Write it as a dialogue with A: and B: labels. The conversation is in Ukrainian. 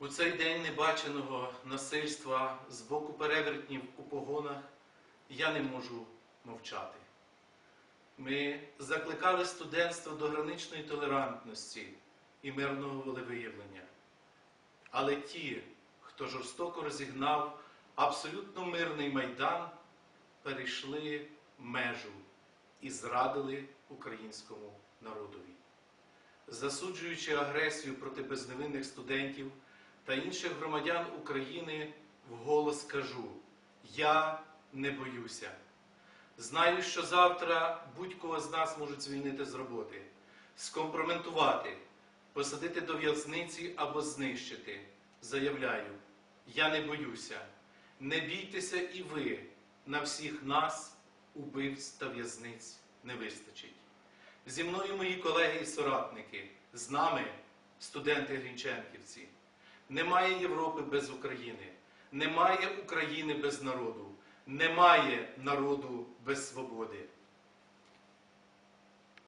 A: У цей день небаченого насильства з боку перевертнів у погонах я не можу мовчати. Ми закликали студентство до граничної толерантності і мирного волевиявлення. Але ті, хто жорстоко розігнав абсолютно мирний майдан, перейшли межу і зрадили українському народові. Засуджуючи агресію проти безневинних студентів та інших громадян України, вголос кажу: я не боюся. Знаю, що завтра будь-кого з нас можуть звільнити з роботи, скомпроментувати, посадити до в'язниці або знищити. Заявляю, я не боюся. Не бійтеся і ви, на всіх нас убивць та в'язниць не вистачить. Зі мною мої колеги і соратники, з нами студенти Грінченківці. Немає Європи без України, немає України без народу, немає народу без свободи.